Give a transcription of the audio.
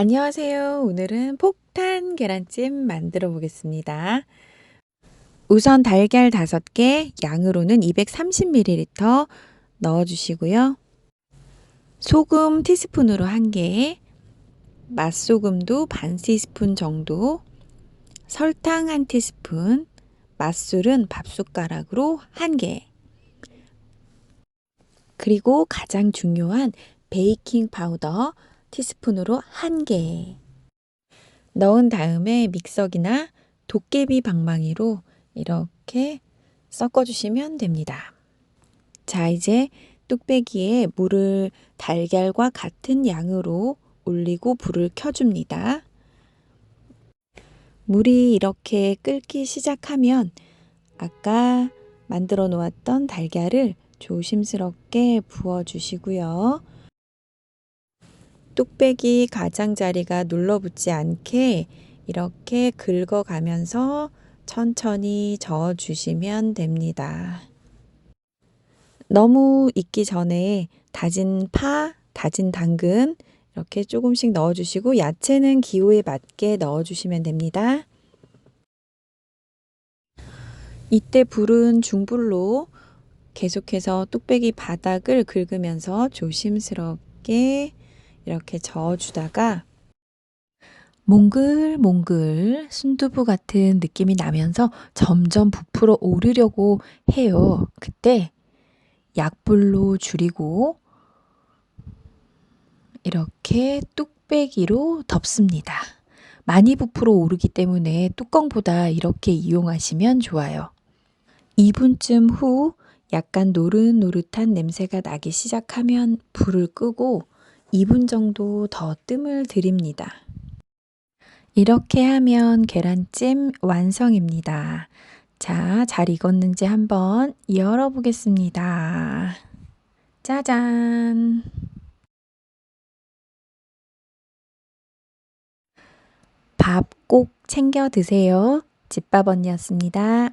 안녕하세요. 오늘은 폭탄 계란찜 만들어 보겠습니다. 우선 달걀 5개, 양으로는 230ml 넣어 주시고요. 소금 티스푼으로 1개, 맛소금도 반 티스푼 정도, 설탕 1티스푼, 맛술은 밥숟가락으로 1개, 그리고 가장 중요한 베이킹 파우더 티스푼으로 1개 넣은 다음에 믹서기나 도깨비 방망이로 이렇게 섞어주시면 됩니다. 자, 이제 뚝배기에 물을 달걀과 같은 양으로 올리고 불을 켜줍니다. 물이 이렇게 끓기 시작하면 아까 만들어 놓았던 달걀을 조심스럽게 부어주시고요. 뚝배기 가장자리가 눌러붙지 않게 이렇게 긁어가면서 천천히 저어 주시면 됩니다. 너무 익기 전에 다진 파, 다진 당근 이렇게 조금씩 넣어주시고 야채는 기호에 맞게 넣어주시면 됩니다. 이때 불은 중불로 계속해서 뚝배기 바닥을 긁으면서 조심스럽게 이렇게 저어주다가 몽글몽글 순두부 같은 느낌이 나면서 점점 부풀어 오르려고 해요. 그때 약불로 줄이고 이렇게 뚝배기로 덮습니다. 많이 부풀어 오르기 때문에 뚜껑보다 이렇게 이용하시면 좋아요. 2분쯤 후 약간 노릇노릇한 냄새가 나기 시작하면 불을 끄고 2분 정도 더 뜸을 들입니다. 이렇게 하면 계란찜 완성입니다. 자, 잘 익었는지 한번 열어보겠습니다. 짜잔! 밥 꼭 챙겨 드세요. 집밥 언니였습니다.